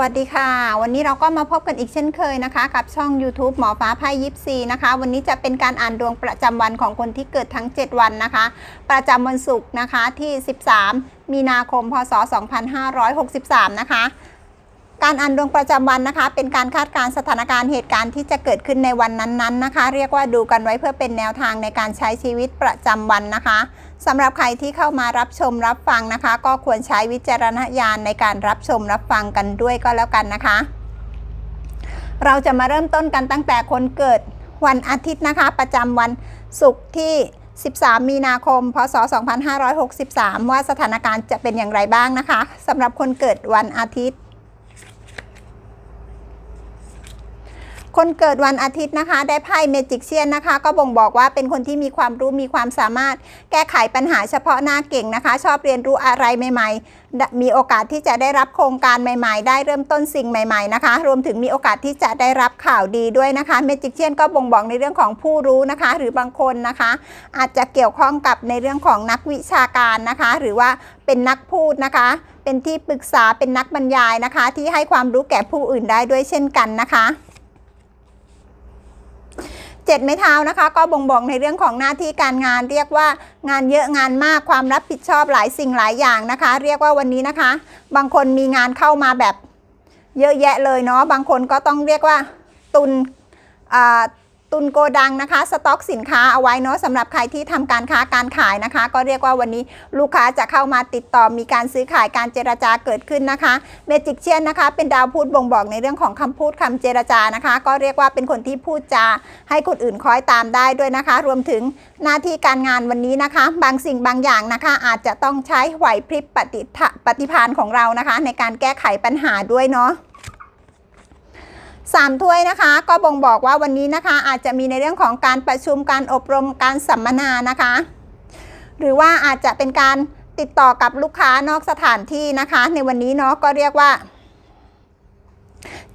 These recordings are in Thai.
วัสดีค่ะ วันนี้เราก็มาพบกันอีกเช่นเคยนะคะ กับช่อง YouTube หมอฟ้าไพ่ยิปซีนะคะ วันนี้จะเป็นการอ่านดวงประจำวันของคนที่เกิดทั้ง 7 วันนะคะ ประจำวันศุกร์นะคะที่ 13 มีนาคม พศ 2563 นะคะการอ่านดวงประจำวันนะคะ เป็นการคาดการณ์สถานการณ์เหตุการณ์ที่จะเกิดขึ้นในวันนั้นๆนะคะ เรียกว่าดูกันไว้เพื่อเป็นแนวทางในการใช้ชีวิตประจำวันนะคะ สำหรับใครที่เข้ามารับชมรับฟังนะคะ ก็ควรใช้วิจารณญาณในการรับชมรับฟังกันด้วยก็แล้วกันนะคะ เราจะมาเริ่มต้นกันตั้งแต่คนเกิดวันอาทิตย์นะคะ ประจำวันศุกร์ที่ 13 มีนาคม พศ 2563 ว่าสถานการณ์จะเป็นอย่างไรบ้างนะคะสำหรับคนเกิดวันอาทิตย์ คนเกิดวันอาทิตย์นะคะ ได้ไพ่เมจิกเชียนนะคะ ก็บ่งบอกว่าเป็นคนที่มีความรู้มีความสามารถ แก้ไขปัญหาเฉพาะหน้าเก่งนะคะ ชอบเรียนรู้อะไรใหม่ ๆ มีโอกาสที่จะได้รับโครงการใหม่ ๆ ได้เริ่มต้นสิ่งใหม่ ๆนะคะ รวมถึงมีโอกาสที่จะได้รับข่าวดีด้วยนะคะเมจิกเชียนก็บ่งบอกในเรื่องของผู้รู้นะคะ หรือบางคนนะคะ อาจจะเกี่ยวข้องกับในเรื่องของนักวิชาการนะคะ หรือว่าเป็นนักพูดนะคะเป็นที่ปรึกษาเป็นนักบรรยายนะคะ ที่ให้ความรู้แก่ผู้อื่นได้ด้วยเช่นกันนะคะ เจ็ดไม้เท้านะคะ ก็บ่งบอกในเรื่องของหน้าที่การงาน เรียกว่างานเยอะงานมากความรับผิดชอบหลายสิ่งหลายอย่างนะคะ เรียกว่าวันนี้นะคะ บางคนมีงานเข้ามาแบบเยอะแยะเลยเนาะบางคนก็ต้องเรียกว่าตุน ตุนโกดังนะคะ สต็อกสินค้าเอาไว้เนาะสำหรับใครที่ทำการค้าการขายนะคะ ก็เรียกว่าวันนี้ลูกค้าจะเข้ามาติดต่อมีการซื้อขายการเจรจาเกิดขึ้นนะคะเมจิกเชียนนะคะ เป็นดาวพูดบ่งบอกในเรื่องของคำพูดคำเจรจานะคะ ก็เรียกว่าเป็นคนที่พูดจาให้คนอื่นคอยตามได้ด้วยนะคะ รวมถึงหน้าที่การงานวันนี้นะคะ บางสิ่งบางอย่างนะคะ อาจจะต้องใช้ไหวพริบปฏิปฏิภาณของเรานะคะ ในการแก้ไขปัญหาด้วยเนาะ สามถ้วยนะคะ ก็บ่งบอกว่าวันนี้นะคะ อาจจะมีในเรื่องของการประชุมการอบรมการสัมมนานะคะ หรือว่าอาจจะเป็นการติดต่อกับลูกค้านอกสถานที่นะคะ ในวันนี้เนาะก็เรียกว่า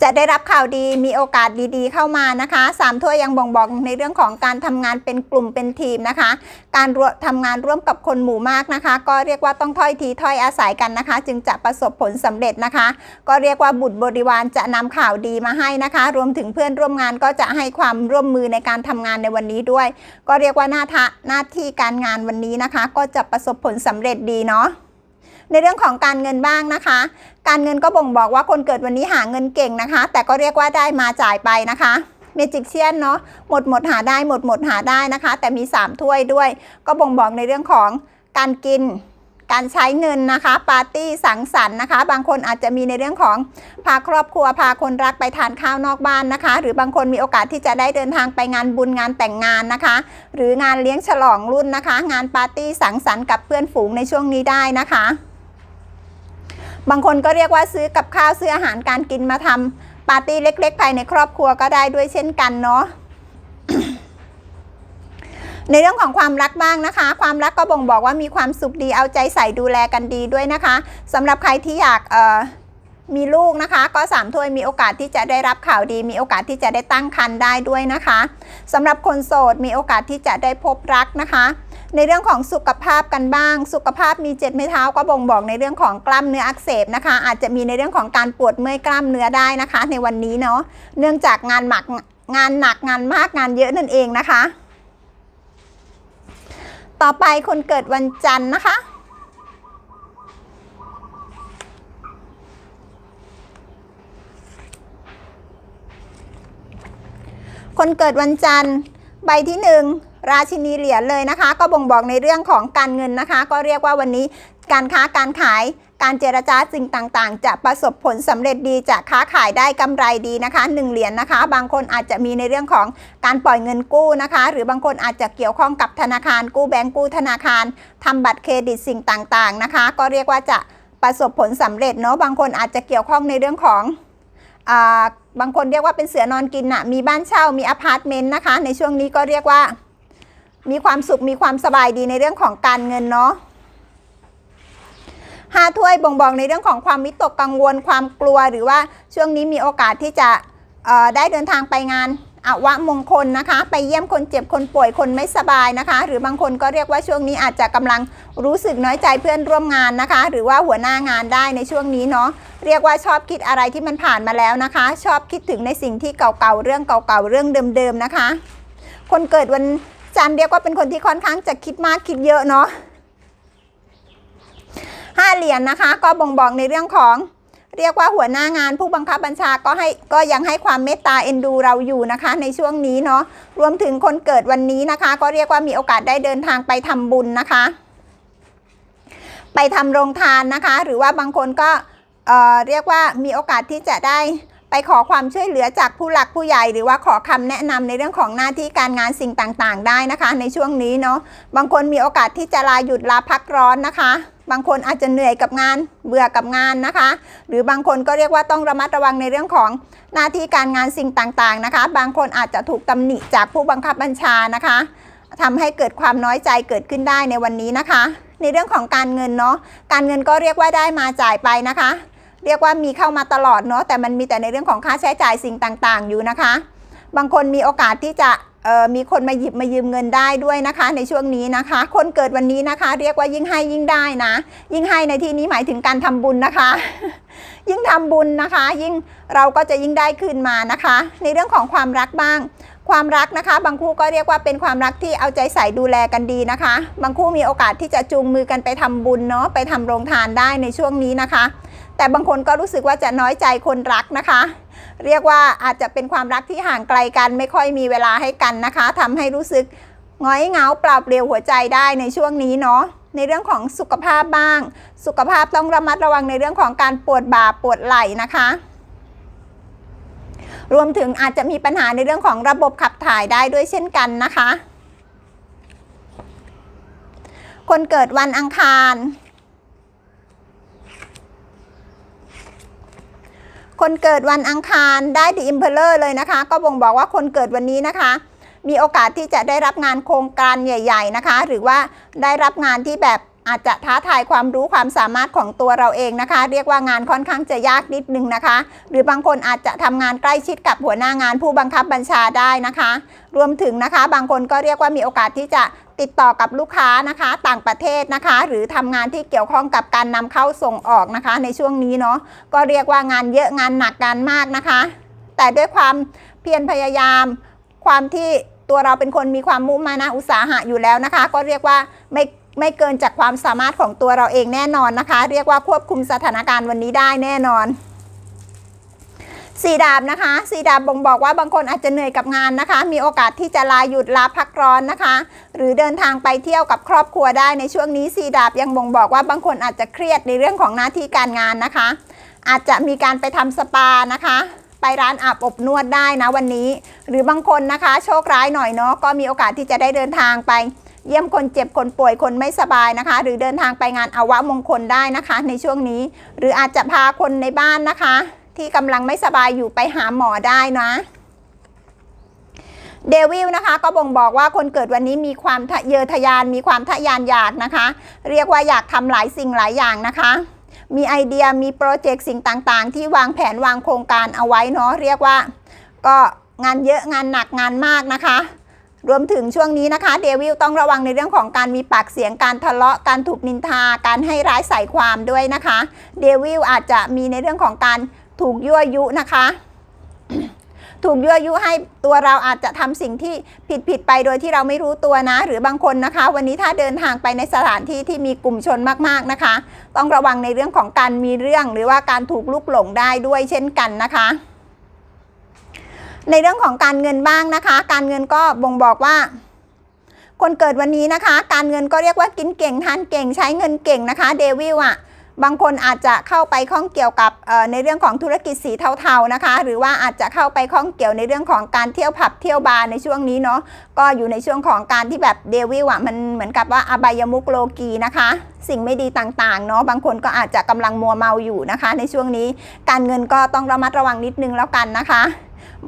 จะได้รับข่าวดีมีโอกาสดีๆ เข้ามานะคะสามถ้วยยังบ่งบอกในเรื่องของการทำงานเป็นกลุ่มเป็นทีมนะคะ การรวทำงานร่วมกับคนหมู่มากนะคะ ก็เรียกว่าต้องถ้อยทีถ้อยอาศัยกันนะคะ จึงจะประสบผลสำเร็จนะคะ ก็เรียกว่าบุตรบริวารจะนำข่าวดีมาให้นะคะ รวมถึงเพื่อนร่วมงานก็จะให้ความร่วมมือในการทำงานในวันนี้ด้วย ก็เรียกว่าหน้าทะหน้าที่การงานวันนี้นะคะ ก็จะประสบผลสำเร็จดีเนาะ ในเรื่องของการเงินบ้างนะคะ การเงินก็บ่งบอกว่าคนเกิดวันนี้หาเงินเก่งนะคะ แต่ก็เรียกว่าได้มาจ่ายไปนะคะเมจิกเชียนเนาะหมดหมดหาได้หมดหมดหาได้นะคะ แต่มี 3 ถ้วยด้วย ก็บ่งบอกในเรื่องของการกินการใช้เงินนะคะ ปาร์ตี้สังสรรค์นะคะ บางคนอาจจะมีในเรื่องของพาครอบครัวพาคนรักไปทานข้าวนอกบ้านนะคะ หรือบางคนมีโอกาสที่จะได้เดินทางไปงานบุญงานแต่งงานนะคะ หรืองานเลี้ยงฉลองรุ่นนะคะ งานปาร์ตี้สังสรรค์กับเพื่อนฝูงในช่วงนี้ได้นะคะ บางคนก็เรียกว่าซื้อกับข้าวซื้ออาหารการกินมาทำปาร์ตี้เล็ก ๆ ภายในครอบครัวก็ได้ด้วยเช่นกันเนาะในเรื่องของความรักบ้างนะคะ ความรักก็บ่งบอกว่ามีความสุขดีเอาใจใส่ดูแลกันดีด้วยนะคะสำหรับใครที่อยากมีลูกนะคะ ก็สามถ้วยมีโอกาสที่จะได้รับข่าวดี มีโอกาสที่จะได้ตั้งครรภ์ได้ด้วยนะคะสำหรับคนโสดมีโอกาสที่จะได้พบรักนะคะ ในเรื่องของสุขภาพกันบ้าง สุขภาพมีเจ็ดไม้เท้าก็บ่งบอกในเรื่องของกล้ามเนื้ออักเสบนะคะ อาจจะมีในเรื่องของการปวดเมื่อยกล้ามเนื้อได้นะคะ ในวันนี้เนาะเนื่องจากงานหมักงานหนักงานมากงานเยอะนั่นเองนะคะ ต่อไปคนเกิดวันจันทร์นะคะคนเกิดวันจันทร์ ใบที่หนึ่ง ราชินีเหรียญเลยนะคะ ก็บ่งบอกในเรื่องของการเงินนะคะ ก็เรียกว่าวันนี้การค้าการขายการเจรจาสิ่งต่างๆ จะประสบผลสำเร็จดีจะค้าขายได้กำไรดีนะคะหนึ่งเหรียญนะคะ บางคนอาจจะมีในเรื่องของการปล่อยเงินกู้นะคะ หรือบางคนอาจจะเกี่ยวข้องกับธนาคาร กู้แบงก์กู้ธนาคารทำบัตรเครดิตสิ่งต่างๆนะคะ ก็เรียกว่าจะประสบผลสำเร็จเนาะบางคนอาจจะเกี่ยวข้องในเรื่องของอบางคนเรียกว่าเป็นเสือนอนกินน่ะมีบ้านเช่ามีอพาร์ตเมนต์นะคะ ในช่วงนี้ก็เรียกว่า มีความสุขมีความสบายดีในเรื่องของการเงินเนาะห้าถ้วยบ่งบอกในเรื่องของความวิตกกังวลความกลัวหรือว่าช่วงนี้มีโอกาสที่จะได้เดินทางไปงานอวะมงคลนะคะ ไปเยี่ยมคนเจ็บคนป่วยคนไม่สบายนะคะ หรือบางคนก็เรียกว่าช่วงนี้อาจจะกำลังรู้สึกน้อยใจเพื่อนร่วมงานนะคะ หรือว่าหัวหน้างานได้ในช่วงนี้เนาะเรียกว่าชอบคิดอะไรที่มันผ่านมาแล้วนะคะ ชอบคิดถึงในสิ่งที่เก่าๆเรื่องเก่าๆเรื่องเดิมๆนะคะ คนเกิดวัน จันเรียกว่าเป็นคนที่ค่อนข้างจะคิดมากคิดเยอะเนาะห้าเหรียญนะคะ ก็บ่งบอกในเรื่องของเรียกว่าหัวหน้างานผู้บังคับบัญชาก็ให้ก็ยังให้ความเมตตาเอ็นดูเราอยู่นะคะ ในช่วงนี้เนาะรวมถึงคนเกิดวันนี้นะคะ ก็เรียกว่ามีโอกาสได้เดินทางไปทำบุญนะคะ ไปทำโรงทานนะคะ หรือว่าบางคนก็เอ่อเรียกว่ามีโอกาสที่จะได้ ไปขอความช่วยเหลือจากผู้หลักผู้ใหญ่ หรือว่าขอคำแนะนำในเรื่องของหน้าที่การงานสิ่งต่างๆ ได้นะคะ ในช่วงนี้เนาะบางคนมีโอกาสที่จะลาหยุดลาพักร้อนนะคะ บางคนอาจจะเหนื่อยกับงานเบื่อกับงานนะคะ หรือบางคนก็เรียกว่าต้องระมัดระวังในเรื่องของหน้าที่การงานสิ่งต่างๆนะคะ บางคนอาจจะถูกตำหนิจากผู้บังคับบัญชานะคะทำให้เกิดความน้อยใจเกิดขึ้นได้ในวันนี้นะคะ ในเรื่องของการเงินเนาะการเงินก็เรียกว่าได้มาจ่ายไปนะคะ เรียกว่ามีเข้ามาตลอดเนาะแต่มันมีแต่ในเรื่องของค่าใช้จ่ายสิ่งต่างๆ อยู่นะคะ บางคนมีโอกาสที่จะมีคนมาหยิบมายืมเงินได้ด้วยนะคะ ในช่วงนี้นะคะ คนเกิดวันนี้นะคะ เรียกว่ายิ่งให้ยิ่งได้นะ ยิ่งให้ในที่นี้หมายถึงการทำบุญนะคะ ยิ่งทำบุญนะคะ ยิ่งเราก็จะยิ่งได้คืนมานะคะ ในเรื่องของความรักบ้าง ความรักนะคะ บางคู่ก็เรียกว่าเป็นความรักที่เอาใจใส่ดูแลกันดีนะคะ บางคู่มีโอกาสที่จะจูงมือกันไปทำบุญเนาะไปทำโรงทานได้ในช่วงนี้นะคะ แต่บางคนก็รู้สึกว่าจะน้อยใจคนรักนะคะ เรียกว่าอาจจะเป็นความรักที่ห่างไกลกัน ไม่ค่อยมีเวลาให้กันนะคะทำให้รู้สึกง้อยเหงาเปล่าเปลี่ยวหัวใจได้ในช่วงนี้เนาะในเรื่องของสุขภาพบ้าง สุขภาพต้องระมัดระวังในเรื่องของการปวดบ่าปวดไหล่นะคะ รวมถึงอาจจะมีปัญหาในเรื่องของระบบขับถ่ายได้ด้วยเช่นกันนะคะ คนเกิดวันอังคาร คนเกิดวันอังคารได้ดีอิมเพลเลอร์เลยนะคะ ก็บ่งบอกว่าคนเกิดวันนี้นะคะ มีโอกาสที่จะได้รับงานโครงการใหญ่ ๆนะคะ หรือว่าได้รับงานที่แบบอาจจะท้าทายความรู้ความสามารถของตัวเราเองนะคะ เรียกว่างานค่อนข้างจะยากนิดนึงนะคะ หรือบางคนอาจจะทำงานใกล้ชิดกับหัวหน้างานผู้บังคับบัญชาได้นะคะ รวมถึงนะคะ บางคนก็เรียกว่ามีโอกาสที่จะ ติดต่อกับลูกค้านะคะ ต่างประเทศนะคะ หรือทำงานที่เกี่ยวข้องกับการนำเข้าส่งออกนะคะ ในช่วงนี้เนาะก็เรียกว่างานเยอะงานหนักงานมากนะคะ แต่ด้วยความเพียรพยายาม ความที่ตัวเราเป็นคนมีความมุ่งมานะอุตสาหะอยู่แล้วนะคะ ก็เรียกว่าไม่ไม่เกินจากความสามารถของตัวเราเองแน่นอนนะคะ เรียกว่าควบคุมสถานการณ์วันนี้ได้แน่นอน สีดาบนะคะสีดาบบ่งบอกว่าบางคนอาจจะเหนื่อยกับงานนะคะ มีโอกาสที่จะลาหยุดลาพักร้อนนะคะ หรือเดินทางไปเที่ยวกับครอบครัวได้ในช่วงนี้สีดาบยังบ่งบอกว่าบางคนอาจจะเครียดในเรื่องของหน้าที่การงานนะคะ อาจจะมีการไปทำสปานะคะไปร้านอาบอบนวดได้นะวันนี้ หรือบางคนนะคะ โชคร้ายหน่อยเนาะก็มีโอกาสที่จะได้เดินทางไป เยี่ยมคนเจ็บคนป่วยคนไม่สบายนะคะ หรือเดินทางไปงานอาวะมงคลได้นะคะ ในช่วงนี้ หรืออาจจะพาคนในบ้านนะคะ ที่กำลังไม่สบายอยู่ไปหาหมอได้นะเดวิลนะคะก็บ่งบอกว่าคนเกิดวันนี้มีความทะเยอทะยานมีความทะยานอยากนะคะ เรียกว่าอยากทำหลายสิ่งหลายอย่างนะคะ มีไอเดียมีโปรเจกต์สิ่งต่างๆ ที่วางแผนวางโครงการเอาไว้เนาะเรียกว่า ก็งานเยอะงานหนักงานมากนะคะ รวมถึงช่วงนี้นะคะ เดวิลต้องระวังในเรื่องของการมีปากเสียงการทะเลาะการถูกนินทา การให้ร้ายใส่ความด้วยนะคะ เดวิลอาจจะมีในเรื่องของการ ถูกยั่วยุนะคะ ถูกยั่วยุให้ตัวเราอาจจะทำสิ่งที่ผิดผิดไปโดยที่เราไม่รู้ตัวนะ หรือบางคนนะคะ วันนี้ถ้าเดินทางไปในสถานที่ที่มีกลุ่มชนมากๆนะคะ ต้องระวังในเรื่องของการมีเรื่องหรือว่าการถูกลุกหลงได้ด้วยเช่นกันนะคะในเรื่องของการเงินบ้างนะคะ การเงินก็บ่งบอกว่า คนเกิดวันนี้นะคะ การเงินก็เรียกว่ากินเก่งทานเก่งใช้เงินเก่งนะคะเดวิลอะ บางคนอาจจะเข้าไปข้องเกี่ยวกับในเรื่องของธุรกิจสีเทาๆนะคะ หรือว่าอาจจะเข้าไปข้องเกี่ยวในเรื่องของการเที่ยวผับเที่ยวบาร์ในช่วงนี้เนาะก็อยู่ในช่วงของการที่แบบเดวิลอะมันเหมือนกับว่าอบายมุกโลกีนะคะ สิ่งไม่ดีต่างๆเนาะบางคนก็อาจจะกำลังมัวเมาอยู่นะคะ ในช่วงนี้การเงินก็ต้องระมัดระวังนิดนึงแล้วกันนะคะ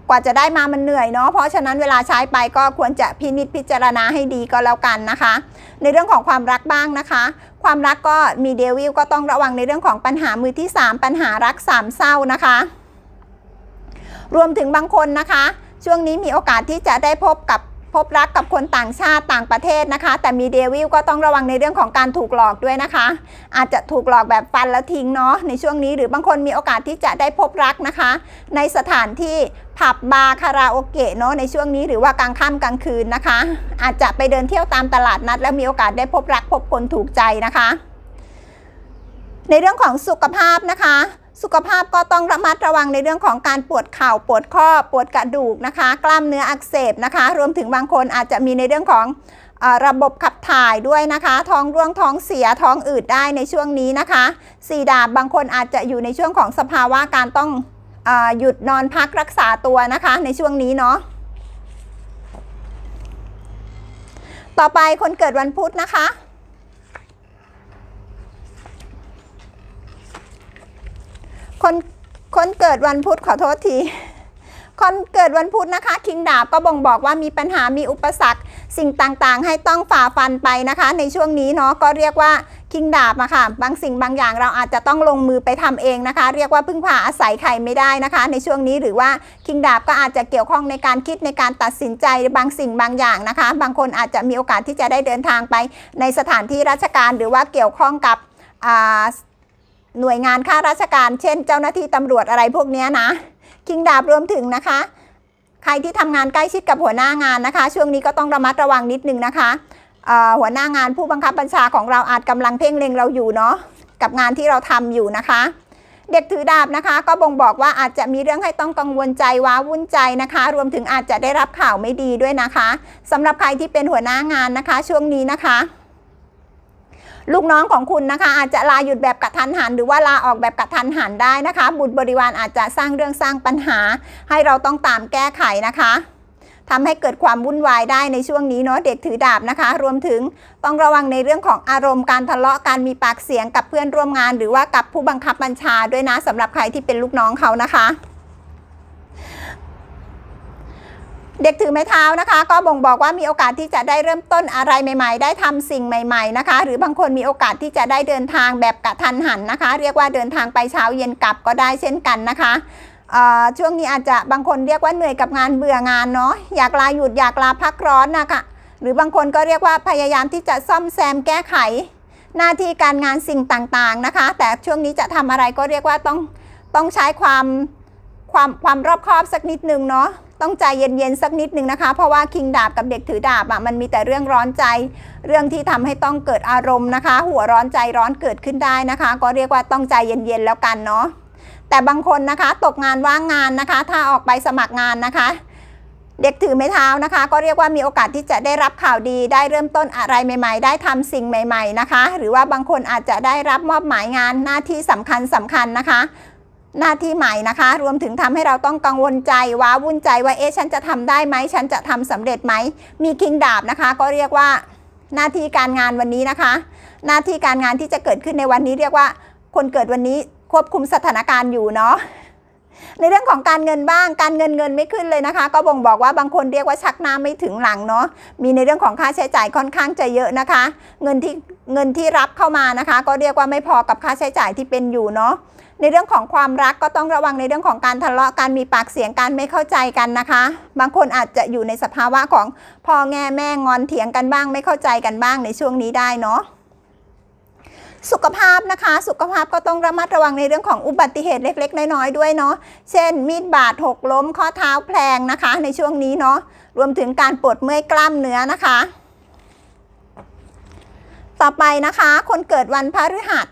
กว่าจะได้มามันเหนื่อยเนาะเพราะฉะนั้นเวลาใช้ไปก็ควรจะพินิจพิจารณาให้ดีก็แล้วกันนะคะ ในเรื่องของความรักบ้างนะคะ ความรักก็มีเดวิลก็ต้องระวังในเรื่องของปัญหามือที่ 3 ปัญหารักสามเศร้านะคะ รวมถึงบางคนนะคะ ช่วงนี้มีโอกาสที่จะได้พบกับ พบรักกับคนต่างชาติต่างประเทศนะคะ แต่มีเดวิลก็ต้องระวังในเรื่องของการถูกหลอกด้วยนะคะ อาจจะถูกหลอกแบบฟันแล้วทิ้งเนาะในช่วงนี้หรือบางคนมีโอกาสที่จะได้พบรักนะคะ ในสถานที่ผับบาร์คาราโอเกะเนาะในช่วงนี้หรือว่ากลางค่ำกลางคืนนะคะ อาจจะไปเดินเที่ยวตามตลาดนัด แล้วมีโอกาสได้พบรักพบคนถูกใจนะคะ ในเรื่องของสุขภาพนะคะ สุขภาพก็ต้องระมัดระวังในเรื่องของการปวดเข่าปวดข้อปวดกระดูกนะคะ กล้ามเนื้ออักเสบนะคะ รวมถึงบางคนอาจจะมีในเรื่องของระบบขับถ่ายด้วยนะคะ ท้องร่วงท้องเสียท้องอืดได้ในช่วงนี้นะคะสีดาบบางคนอาจจะอยู่ในช่วงของสภาวะการต้องอหยุดนอนพักรักษาตัวนะคะในช่วงนี้เนาะต่อไปคนเกิดวันพุธนะคะ คนคนเกิดวันพุธขอโทษทีคนเกิดวันพุธนะคะ คิงดาบก็บ่งบอกว่ามีปัญหามีอุปสรรค สิ่งต่างๆ ให้ต้องฝ่าฟันไปนะคะ ในช่วงนี้เนาะก็เรียกว่าคิงดาบอะค่ะบางสิ่งบางอย่างเราอาจจะต้องลงมือไปทำเองนะคะ เรียกว่าพึ่งพาอาศัยใครไม่ได้นะคะ ในช่วงนี้หรือว่าคิงดาบก็อาจจะเกี่ยวข้องในการคิดในการตัดสินใจบางสิ่งบางอย่างนะคะ บางคนอาจจะมีโอกาสที่จะได้เดินทางไป ในสถานที่ราชการหรือว่าเกี่ยวข้องกับอ่า หน่วยงานข้าราชการเช่น เจ้าหน้าที่ตำรวจอะไรพวกนี้นะ คิงดาบรวมถึงนะคะ ใครที่ทำงานใกล้ชิดกับหัวหน้างานนะคะ ช่วงนี้ก็ต้องระมัดระวังนิดนึงนะคะหัวหน้างานผู้บังคับบัญชาของเราอาจกำลังเพ่งเล็งเราอยู่เนาะกับงานที่เราทำอยู่นะคะ เด็กถือดาบนะคะ ก็บ่งบอกว่าอาจจะมีเรื่องให้ต้องกังวลใจว้าวุ่นใจนะคะ รวมถึงอาจจะได้รับข่าวไม่ดีด้วยนะคะสำหรับใครที่เป็นหัวหน้างานนะคะ ช่วงนี้นะคะ ลูกน้องของคุณนะคะ อาจจะลาหยุดแบบกระทันหัน หรือว่าลาออกแบบกระทันหันได้นะคะ บุตรบริวารอาจจะสร้างเรื่องสร้างปัญหา ให้เราต้องตามแก้ไขนะคะทำให้เกิดความวุ่นวายได้ในช่วงนี้เนาะเด็กถือดาบนะคะ รวมถึงต้องระวังในเรื่องของอารมณ์การทะเลาะการมีปากเสียงกับเพื่อนร่วมงาน หรือว่ากับผู้บังคับบัญชาด้วยนะสำหรับใครที่เป็นลูกน้องเขานะคะ เด็กถือไม้เท้านะคะ ก็บ่งบอกว่ามีโอกาสที่จะได้เริ่มต้นอะไรใหม่ ๆ ได้ทำสิ่งใหม่ ๆนะคะ หรือบางคนมีโอกาสที่จะได้เดินทางแบบกะทันหันนะคะ เรียกว่าเดินทางไปเช้าเย็นกลับก็ได้เช่นกันนะคะช่วงนี้อาจจะบางคนเรียกว่าเหนื่อยกับงานเบื่องานเนาะอยากลาหยุดอยากลาพักร้อนนะคะหรือบางคนก็เรียกว่าพยายามที่จะซ่อมแซมแก้ไข หน้าที่การงานสิ่งต่างๆนะคะ แต่ช่วงนี้จะทำอะไรก็เรียกว่าต้องต้องใช้ความความความรอบคอบสักนิดนึงเนาะ ต้องใจเย็นๆสักนิดนึงนะคะ เพราะว่าคิงดาบกับเด็กถือดาบอะมันมีแต่เรื่องร้อนใจ เรื่องที่ทำให้ต้องเกิดอารมณ์นะคะ หัวร้อนใจร้อนเกิดขึ้นได้นะคะ ก็เรียกว่าต้องใจเย็นๆแล้วกันเนาะแต่บางคนนะคะตกงานว่างงานนะคะ ถ้าออกไปสมัครงานนะคะ เด็กถือไม้เท้านะคะ ก็เรียกว่ามีโอกาสที่จะได้รับข่าวดี ได้เริ่มต้นอะไรใหม่ ๆ ได้ทำสิ่งใหม่ ๆนะคะ หรือว่าบางคนอาจจะได้รับมอบหมายงานหน้าที่สำคัญสำคัญนะคะ หน้าที่ใหม่นะคะ รวมถึงทำให้เราต้องกังวลใจว้าวุ่นใจว่าเอ๊ะฉันจะทำได้ไหมฉันจะทำสำเร็จไหมมีคิงดาบนะคะ ก็เรียกว่าหน้าที่การงานวันนี้นะคะ หน้าที่การงานที่จะเกิดขึ้นในวันนี้เรียกว่า คนเกิดวันนี้ควบคุมสถานการณ์อยู่เนาะในเรื่องของการเงินบ้างการเงินเงินไม่ขึ้นเลยนะคะ ก็บ่งบอกว่าบางคนเรียกว่าชักหน้าไม่ถึงหลังเนาะมีในเรื่องของค่าใช้จ่ายค่อนข้างจะเยอะนะคะ เงินที่เงินที่รับเข้ามานะคะ ก็เรียกว่าไม่พอกับค่าใช้จ่ายที่เป็นอยู่เนาะ ในเรื่องของความรักก็ต้องระวังในเรื่องของการทะเลาะการมีปากเสียงการไม่เข้าใจกันนะคะ บางคนอาจจะอยู่ในสภาวะของพ่อแง่แม่งอนเถียงกันบ้าง ไม่เข้าใจกันบ้างในช่วงนี้ได้เนาะสุขภาพนะคะ สุขภาพก็ต้องระมัดระวังในเรื่องของอุบัติเหตุเล็ก ๆ น้อยๆด้วยเนาะเช่น มีดบาดหกล้มข้อเท้าแพลงนะคะ ในช่วงนี้เนาะรวมถึงการปวดเมื่อยกล้ามเนื้อนะคะ ต่อไปนะคะ คนเกิดวันพฤหัส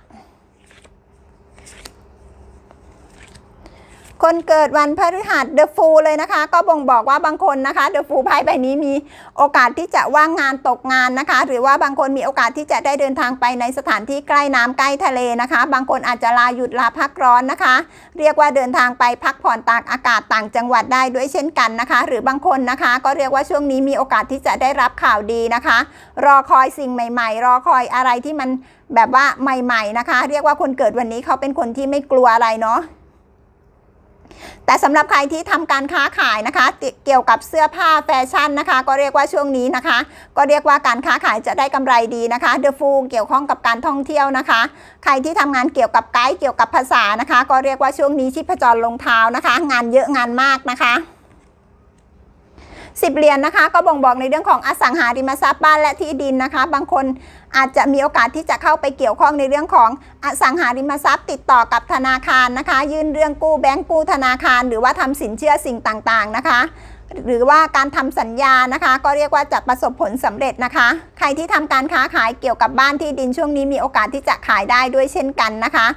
คนเกิดวันพฤหัสเดอะฟูเลยนะคะ ก็บ่งบอกว่าบางคนนะคะเดอะฟูไพ่ใบนี้มีโอกาสที่จะว่างงานตกงานนะคะ หรือว่าบางคนมีโอกาสที่จะได้เดินทางไปในสถานที่ใกล้น้ำใกล้ทะเลนะคะ บางคนอาจจะลาหยุดลาพักร้อนนะคะ เรียกว่าเดินทางไปพักผ่อนตากอากาศต่างจังหวัดได้ด้วยเช่นกันนะคะ หรือบางคนนะคะ ก็เรียกว่าช่วงนี้มีโอกาสที่จะได้รับข่าวดีนะคะ รอคอยสิ่งใหม่ ๆ รอคอยอะไรที่มันแบบว่าใหม่ ๆ นะคะ เรียกว่าคนเกิดวันนี้เขาเป็นคนที่ไม่กลัวอะไรเนาะ แต่สำหรับใครที่ทำการค้าขายนะคะ เกี่ยวกับเสื้อผ้าแฟชั่นนะคะ ก็เรียกว่าช่วงนี้นะคะ ก็เรียกว่าการค้าขายจะได้กำไรดีนะคะเดอะฟูเกี่ยวข้องกับการท่องเที่ยวนะคะ ใครที่ทำงานเกี่ยวกับไกด์เกี่ยวกับภาษานะคะ ก็เรียกว่าช่วงนี้ชีพจรลงเท้านะคะ งานเยอะงานมากนะคะ สิบเหรียญนะคะ ก็บ่งบอกในเรื่องของอสังหาริมทรัพย์บ้านและที่ดินนะคะ บางคนอาจจะมีโอกาสที่จะเข้าไปเกี่ยวข้องในเรื่องของอสังหาริมทรัพย์ ติดต่อกับธนาคารนะคะ ยื่นเรื่องกู้แบงก์กู้ธนาคาร หรือว่าทำสินเชื่อสิ่งต่างๆนะคะหรือว่าการทำสัญญานะคะ ก็เรียกว่าจะประสบผลสำเร็จนะคะ ใครที่ทำการค้าขายเกี่ยวกับบ้านที่ดินช่วงนี้มีโอกาสที่จะขายได้ด้วยเช่นกันนะคะ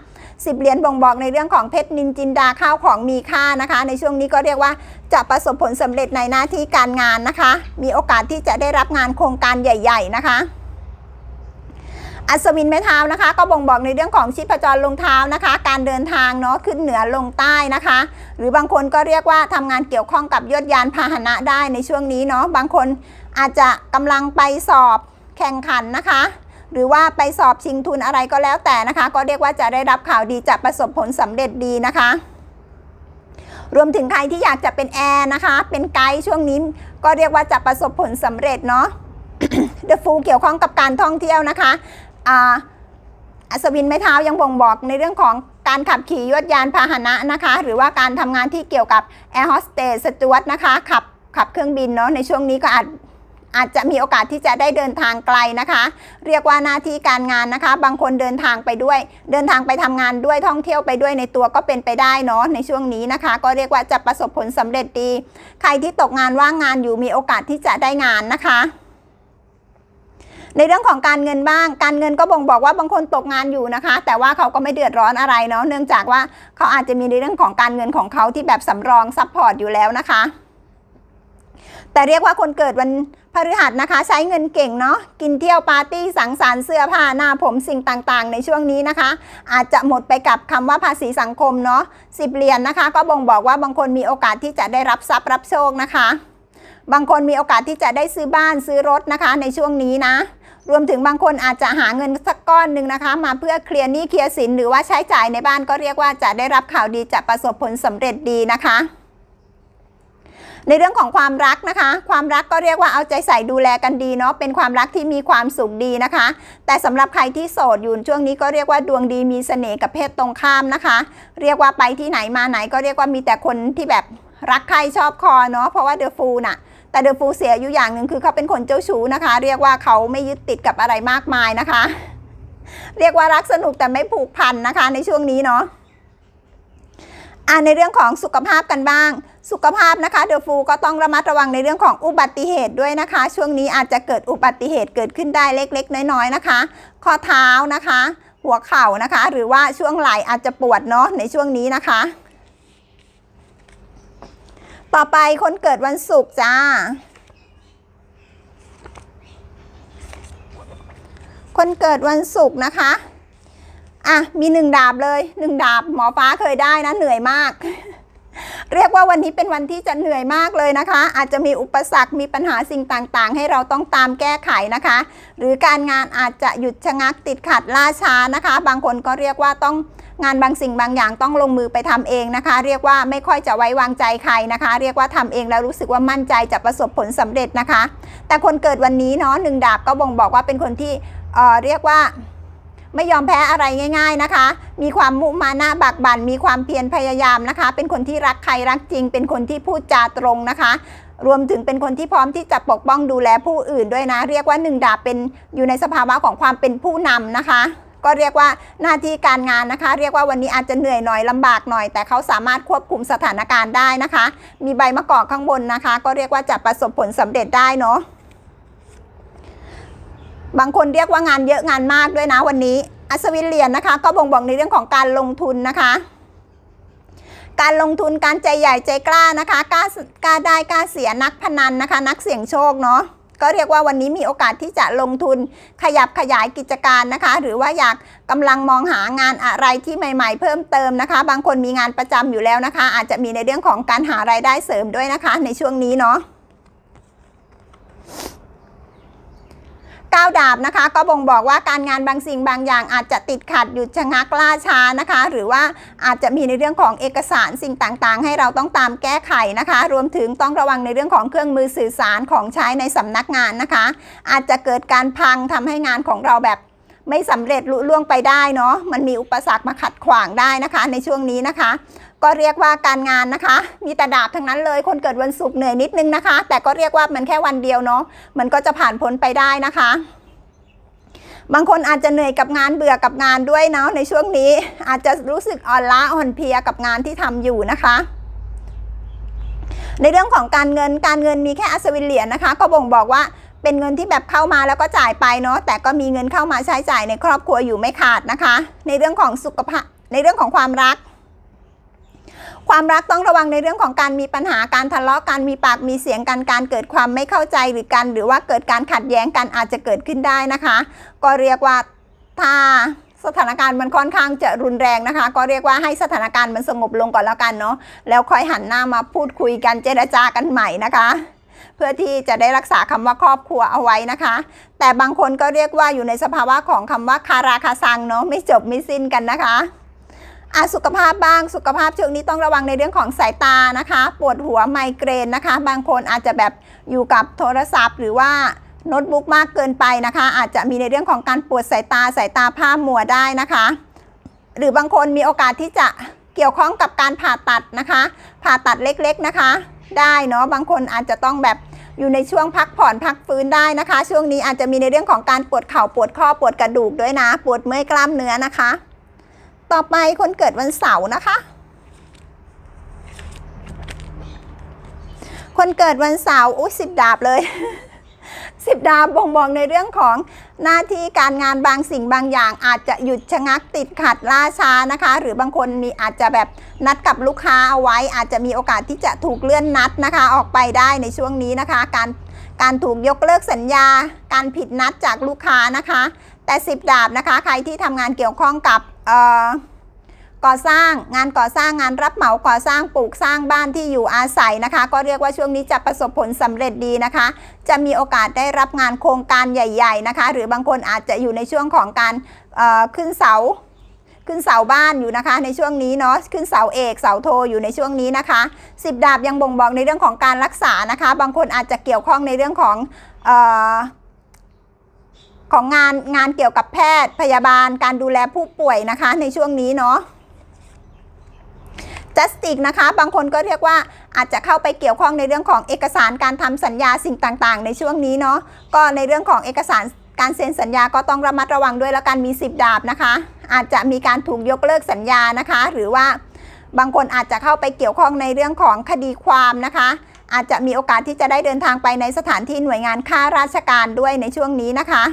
สิบเหรียญบ่งบอกในเรื่องของเพชรนินจินดาข้าวของมีค่านะคะ ในช่วงนี้ก็เรียกว่าจะประสบผลสำเร็จในหน้าที่การงานนะคะ มีโอกาสที่จะได้รับงานโครงการใหญ่ ๆ นะคะอัศวินไม้เท้านะคะ ก็บ่งบอกในเรื่องของชีพจรลงเท้านะคะ การเดินทางเนาะขึ้นเหนือลงใต้นะคะ หรือบางคนก็เรียกว่าทำงานเกี่ยวข้องกับยศยานพาหนะได้ในช่วงนี้เนาะบางคนอาจจะกำลังไปสอบแข่งขันนะคะ หรือว่าไปสอบชิงทุนอะไรก็แล้วแต่นะคะ ก็เรียกว่าจะได้รับข่าวดีจะประสบผลสำเร็จดีนะคะรวมถึงใครที่อยากจะเป็นแอร์นะคะ เป็นไกด์ช่วงนี้ก็เรียกว่าจะประสบผลสำเร็จเนาะเดอะฟูเกี่ยวข้องกับการท่องเที่ยวนะคะอ่าอัศวินไม้เท้ายังบ่งบอกในเรื่องของการขับขี่ยวดยานพาหนะนะคะ หรือว่าการทำงานที่เกี่ยวกับแอร์โฮสเตสสจวตนะคะ ขับขับเครื่องบินเนาะในช่วงนี้ก็อาจ อาจจะมีโอกาสที่จะได้เดินทางไกลนะคะ เรียกว่าหน้าที่การงานนะคะ บางคนเดินทางไปด้วย เดินทางไปทำงานด้วยท่องเที่ยวไปด้วยในตัวก็เป็นไปได้เนาะในช่วงนี้นะคะ ก็เรียกว่าจะประสบผลสำเร็จดี ใครที่ตกงานว่างงานอยู่มีโอกาสที่จะได้งานนะคะในเรื่องของการเงินบ้าง การเงินก็บ่งบอกว่าบางคนตกงานอยู่นะคะ แต่ว่าเขาก็ไม่เดือดร้อนอะไรเนาะ เนื่องจากว่าเขาอาจจะมีในเรื่องของการเงินของเขาที่แบบสำรองซัพพอร์ตอยู่แล้วนะคะ แต่เรียกว่าคนเกิดวันพฤหัสนะคะ ใช้เงินเก่งเนาะกินเที่ยวปาร์ตี้สังสรรค์เสื้อผ้าหน้าผมสิ่งต่างๆ ในช่วงนี้นะคะ อาจจะหมดไปกับคำว่าภาษีสังคมเนาะสิบเหรียญนะคะ ก็บ่งบอกว่าบางคนมีโอกาสที่จะได้รับทรัพย์รับโชคนะคะ บางคนมีโอกาสที่จะได้ซื้อบ้านซื้อรถนะคะ ในช่วงนี้นะ รวมถึงบางคนอาจจะหาเงินสักก้อนหนึ่งนะคะ มาเพื่อเคลียร์หนี้เคลียร์สินหรือว่าใช้จ่ายในบ้านก็เรียกว่าจะได้รับข่าวดีจะประสบผลสำเร็จดีนะคะ ในเรื่องของความรักนะคะ ความรักก็เรียกว่าเอาใจใส่ดูแลกันดีเนาะเป็นความรักที่มีความสุขดีนะคะ แต่สำหรับใครที่โสดอยู่ช่วงนี้ก็เรียกว่าดวงดีมีเสน่ห์กับเพศตรงข้ามนะคะ เรียกว่าไปที่ไหนมาไหน ก็เรียกว่ามีแต่คนที่แบบรักใครชอบคอเนาะเพราะว่าเดอะฟูน่ะแต่เดอะฟูเสียอยู่อย่างหนึ่งคือเขาเป็นคนเจ้าชู้นะคะ เรียกว่าเขาไม่ยึดติดกับอะไรมากมายนะคะ เรียกว่ารักสนุกแต่ไม่ผูกพันนะคะ ในช่วงนี้เนาะอ่าในเรื่องของสุขภาพกันบ้าง สุขภาพนะคะเดอะฟูก็ต้องระมัดระวังในเรื่องของอุบัติเหตุด้วยนะคะ ช่วงนี้อาจจะเกิดอุบัติเหตุเกิดขึ้นได้เล็กๆ น้อยๆนะคะ ข้อเท้านะคะ หัวเข่านะคะ หรือว่าช่วงไหล่อาจจะปวดเนาะในช่วงนี้นะคะ ต่อไปคนเกิดวันศุกร์จ้า คนเกิดวันศุกร์นะคะอะมีหนึ่งดาบเลยหนึ่งดาบหมอฟ้าเคยได้นะเหนื่อยมาก เรียกว่าวันนี้เป็นวันที่จะเหนื่อยมากเลยนะคะ อาจจะมีอุปสรรคมีปัญหาสิ่งต่างๆ ให้เราต้องตามแก้ไขนะคะ หรือการงานอาจจะหยุดชะงักติดขัดล่าช้านะคะ บางคนก็เรียกว่าต้องงานบางสิ่งบางอย่างต้องลงมือไปทำเองนะคะ เรียกว่าไม่ค่อยจะไว้วางใจใครนะคะ เรียกว่าทำเองแล้วรู้สึกว่ามั่นใจจะประสบผลสำเร็จนะคะ แต่คนเกิดวันนี้เนาะหนึ่งดาบก็บ่งบอกว่าเป็นคนที่เเรียกว่า ไม่ยอมแพ้อะไรง่าย ๆนะคะ มีความมุมานะบักบัน่นมีความเพียรพยายามนะคะ เป็นคนที่รักใครรักจริง เป็นคนที่พูดจาตรงนะคะ รวมถึงเป็นคนที่พร้อมที่จะปกป้องดูแลผู้อื่นด้วยนะ เรียกว่าหนึ่งดาบเป็นอยู่ในสภาวะของความเป็นผู้นำนะคะก็เรียกว่าหน้าที่การงานนะคะ เรียกว่าวันนี้อาจจะเหนื่อยหน่อยลำบากหน่อย แต่เขาสามารถควบคุมสถานการณ์ได้นะคะ มีใบมะกอกข้างบนนะคะ ก็เรียกว่าจะประสบผลสำเร็จได้เนาะ บางคนเรียกว่างานเยอะงานมากด้วยนะวันนี้ อัศวินเหรียญนะคะ ก็บ่งบอกในเรื่องของการลงทุนนะคะ การลงทุนการใจใหญ่ใจกล้านะคะกล้ากล้าได้กล้าเสียนักพนันนะคะ นักเสี่ยงโชคเนาะก็เรียกว่าวันนี้มีโอกาสที่จะลงทุนขยับขยายกิจการนะคะ หรือว่าอยากกำลังมองหางานอะไรที่ใหม่ ๆ เพิ่มเติมนะคะ บางคนมีงานประจำอยู่แล้วนะคะ อาจจะมีในเรื่องของการหารายได้เสริมด้วยนะคะ ในช่วงนี้เนาะ ก้าวดาบนะคะ ก็บ่งบอกว่าการงานบางสิ่งบางอย่างอาจจะติดขัดหยุดชะงักล่าช้านะคะ หรือว่าอาจจะมีในเรื่องของเอกสารสิ่งต่างๆ ให้เราต้องตามแก้ไขนะคะ รวมถึงต้องระวังในเรื่องของเครื่องมือสื่อสารของใช้ในสำนักงานนะคะ อาจจะเกิดการพังทำให้งานของเราแบบ ไม่สำเร็จลุล่วงไปได้เนาะมันมีอุปสรรคมาขัดขวางได้นะคะ ในช่วงนี้นะคะ ก็เรียกว่าการงานนะคะ มีแต่ดาบทั้งนั้นเลยคนเกิดวันศุกร์เหนื่อยนิดนึงนะคะ แต่ก็เรียกว่ามันแค่วันเดียวเนาะมันก็จะผ่านพ้นไปได้นะคะ บางคนอาจจะเหนื่อยกับงานเบื่อกับงานด้วยเนาะในช่วงนี้อาจจะรู้สึกอ่อนล้าอ่อนเพลียกับงานที่ทำอยู่นะคะในเรื่องของการเงินการเงินมีแค่อัศวินเหรียญนะคะ ก็บ่งบอกว่า เป็นเงินที่แบบเข้ามาแล้วก็จ่ายไปเนาะแต่ก็มีเงินเข้ามาใช้จ่ายในครอบครัวอยู่ไม่ขาดนะคะ ในเรื่องของสุขภาพในเรื่องของความรัก ความรักต้องระวังในเรื่องของการมีปัญหาการทะเลาะการมีปากมีเสียงกันการเกิดความไม่เข้าใจหรือกัน หรือว่าเกิดการขัดแย้งกันอาจจะเกิดขึ้นได้นะคะ ก็เรียกว่าถ้าสถานการณ์มันค่อนข้างจะรุนแรงนะคะ ก็เรียกว่าให้สถานการณ์มันสงบลงก่อนแล้วกันเนาะแล้วค่อยหันหน้ามาพูดคุยกันเจรจากันใหม่นะคะ เพื่อที่จะได้รักษาคำว่าครอบครัวเอาไว้นะคะ แต่บางคนก็เรียกว่าอยู่ในสภาวะของคำว่าคาราคาซังเนาะไม่จบไม่สิ้นกันนะคะอาสุขภาพบ้างสุขภาพช่วงนี้ต้องระวังในเรื่องของสายตานะคะ ปวดหัวไมเกรนนะคะ บางคนอาจจะแบบอยู่กับโทรศัพท์ หรือว่าโน้ตบุ๊กมากเกินไปนะคะ อาจจะมีในเรื่องของการปวดสายตาสายตาผ้ามัวได้นะคะ หรือบางคนมีโอกาสที่จะเกี่ยวข้องกับการผ่าตัดนะคะ ผ่าตัดเล็กๆนะคะ ได้เนาะบางคนอาจจะต้องแบบอยู่ในช่วงพักผ่อนพักฟื้นได้นะคะ ช่วงนี้อาจจะมีในเรื่องของการปวดเข่าปวดข้อปวดกระดูกด้วยนะ ปวดเมื่อยกล้ามเนื้อนะคะ ต่อไปคนเกิดวันเสาร์นะคะ คนเกิดวันเสาร์อุ้ยสิบดาบเลย สิบดาบบ่งบอกในเรื่องของหน้าที่การงานบางสิ่งบางอย่าง อาจจะหยุดชะงักติดขัดล่าช้านะคะ หรือบางคนมีอาจจะแบบนัดกับลูกค้าเอาไว้ อาจจะมีโอกาสที่จะถูกเลื่อนนัดนะคะ ออกไปได้ในช่วงนี้นะคะ การการถูกยกเลิกสัญญา การผิดนัดจากลูกค้านะคะ แต่สิบดาบนะคะ ใครที่ทำงานเกี่ยวข้องกับเอ่อ ก่อสร้างงานก่อสร้างงานรับเหมาก่อสร้างปลูกสร้างบ้านที่อยู่อาศัยนะคะ ก็เรียกว่าช่วงนี้จะประสบผลสำเร็จดีนะคะ จะมีโอกาสได้รับงานโครงการใหญ่ ๆนะคะ หรือบางคนอาจจะอยู่ในช่วงของการขึ้นเสาขึ้นเสาบ้านอยู่นะคะ ในช่วงนี้เนาะขึ้นเสาเอกเสาโทอยู่ในช่วงนี้นะคะสิบดาบยังบ่งบอกในเรื่องของการรักษานะคะ บางคนอาจจะเกี่ยวข้องในเรื่องของของงานงานเกี่ยวกับแพทย์พยาบาลการดูแลผู้ป่วยนะคะในช่วงนี้เนาะ จัสติกนะคะ บางคนก็เรียกว่าอาจจะเข้าไปเกี่ยวข้องในเรื่องของเอกสารการทำสัญญาสิ่งต่างๆ ในช่วงนี้เนาะก็ในเรื่องของเอกสารการเซ็นสัญญาก็ต้องระมัดระวังด้วยแล้วกันมี 10 ดาบนะคะ อาจจะมีการถูกยกเลิกสัญญานะคะ หรือว่าบางคนอาจจะเข้าไปเกี่ยวข้องในเรื่องของคดีความนะคะ อาจจะมีโอกาสที่จะได้เดินทางไปในสถานที่หน่วยงานข้าราชการด้วยในช่วงนี้นะคะ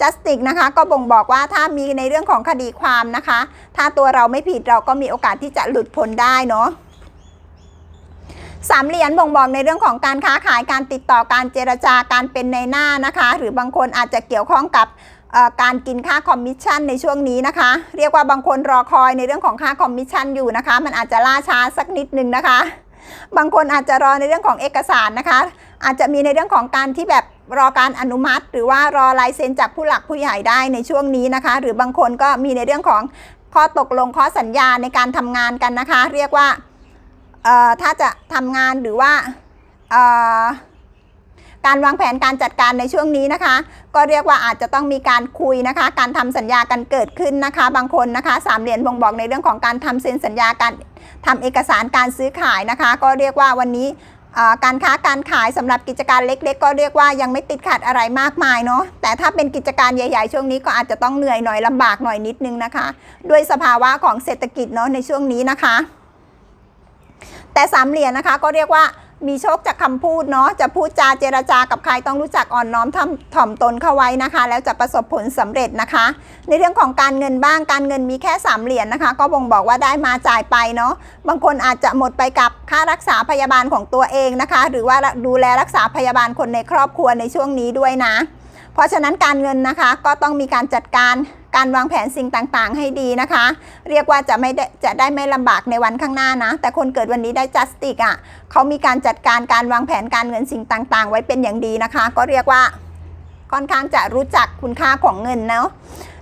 จัสติกนะคะก็บ่งบอกว่าถ้ามีในเรื่องของคดีความนะคะ ถ้าตัวเราไม่ผิดเราก็มีโอกาสที่จะหลุดพ้นได้เนาะสามเหรียญบ่งบอกในเรื่องของการค้าขายการติดต่อการเจรจาการเป็นในหน้านะคะ หรือบางคนอาจจะเกี่ยวข้องกับการกินค่าคอมมิชชั่นในช่วงนี้นะคะ เรียกว่าบางคนรอคอยในเรื่องของค่าคอมมิชชั่นอยู่นะคะ มันอาจจะล่าช้าสักนิดนึงนะคะ บางคนอาจจะรอในเรื่องของเอกสารนะคะ อาจจะมีในเรื่องของการที่แบบรอการอนุมัติ หรือว่ารอลายเซ็นจากผู้หลักผู้ใหญ่ได้ในช่วงนี้นะคะ หรือบางคนก็มีในเรื่องของข้อตกลงข้อสัญญาในการทำงานกันนะคะ เรียกว่าถ้าจะทำงานหรือว่าการวางแผนการจัดการในช่วงนี้นะคะ ก็เรียกว่าอาจจะต้องมีการคุยนะคะ การทำสัญญากันเกิดขึ้นนะคะ บางคนนะคะสามเหรียญบ่งบอกในเรื่องของการทำเซ็นสัญญาการทำเอกสารการซื้อขายนะคะ ก็เรียกว่าวันนี้ การค้าการขายสำหรับกิจการเล็ก ๆ ก็เรียกว่ายังไม่ติดขัดอะไรมากมายเนาะแต่ถ้าเป็นกิจการใหญ่ ๆ ช่วงนี้ก็อาจจะต้องเหนื่อยหน่อยลำบากหน่อยนิดนึงนะคะ ด้วยสภาวะของเศรษฐกิจเนาะในช่วงนี้นะคะ แต่สามเหรียญนะคะก็เรียกว่า มีโชคจากคำพูดเนาะจะพูดจาเจรจากับใครต้องรู้จักอ่อนน้อมทำถ่อมตนเข้าไว้นะคะ แล้วจะประสบผลสำเร็จนะคะ ในเรื่องของการเงินบ้างการเงินมีแค่สามเหรียญนะคะ ก็บ่งบอกว่าได้มาจ่ายไปเนาะบางคนอาจจะหมดไปกับค่ารักษาพยาบาลของตัวเองนะคะ หรือว่าดูแลรักษาพยาบาลคนในครอบครัวในช่วงนี้ด้วยนะ เพราะฉะนั้นการเงินนะคะก็ต้องมีการจัดการ การวางแผนสิ่งต่างๆ ให้ดีนะคะ เรียกว่าจะไม่ได้จะได้ไม่ลำบากในวันข้างหน้านะ แต่คนเกิดวันนี้ได้จัสติกอะเขามีการจัดการการวางแผนการเงินสิ่งต่างๆ ไว้เป็นอย่างดีนะคะ ก็เรียกว่าค่อนข้างจะรู้จักคุณค่าของเงินเนาะ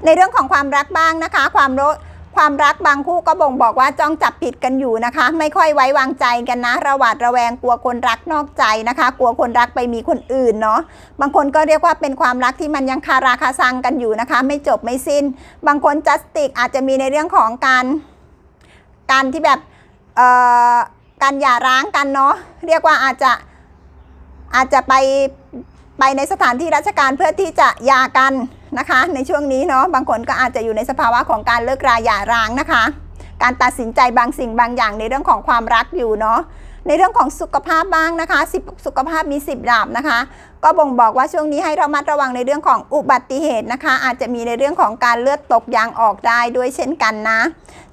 ในเรื่องของความรักบ้างนะคะ ความรู้ ความรักบางคู่ก็บ่งบอกว่าจ้องจับผิดกันอยู่นะคะ ไม่ค่อยไว้วางใจกันนะ ระหวาดระแวงกลัวคนรักนอกใจนะคะ กลัวคนรักไปมีคนอื่นเนาะบางคนก็เรียกว่าเป็นความรักที่มันยังคาราคาซังกันอยู่นะคะ ไม่จบไม่สิ้น บางคนจัสติกอาจจะมีในเรื่องของการการที่แบบเอ่อการหย่าร้างกันเนาะเรียกว่าอาจจะอาจจะไปไปในสถานที่ราชการเพื่อที่จะหย่ากัน นะคะ ในช่วงนี้เนาะบางคนก็อาจจะอยู่ในสภาวะของการเลิกราหย่าร้างนะคะ การตัดสินใจบางสิ่งบางอย่างในเรื่องของความรักอยู่เนาะในเรื่องของสุขภาพบ้างนะคะสิบสุขภาพมี 10ดาบนะคะ ก็บ่งบอกว่าช่วงนี้ให้ระมัดระวังในเรื่องของอุบัติเหตุนะคะ อาจจะมีในเรื่องของการเลือดตกยางออกได้ด้วยเช่นกันนะ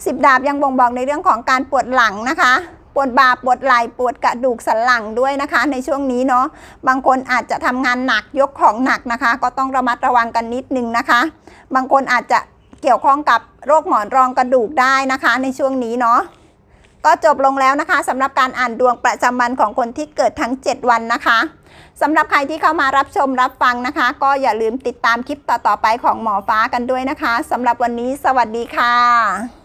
สิบดาบยังบ่งบอกในเรื่องของการปวดหลังนะคะ ปวดบ่าปวดไหล่ปวดกระดูกสันหลังด้วยนะคะ ในช่วงนี้เนาะบางคนอาจจะทำงานหนักยกของหนักนะคะ ก็ต้องระมัดระวังกันนิดนึงนะคะ บางคนอาจจะเกี่ยวข้องกับโรคหมอนรองกระดูกได้นะคะ ในช่วงนี้เนาะก็จบลงแล้วนะคะสำหรับการอ่านดวงประจำวันของคนที่เกิดทั้ง 7 วันนะคะสำหรับใครที่เข้ามารับชมรับฟังนะคะ ก็อย่าลืมติดตามคลิปต่อๆไปของหมอฟ้ากันด้วยนะคะสำหรับวันนี้สวัสดีค่ะ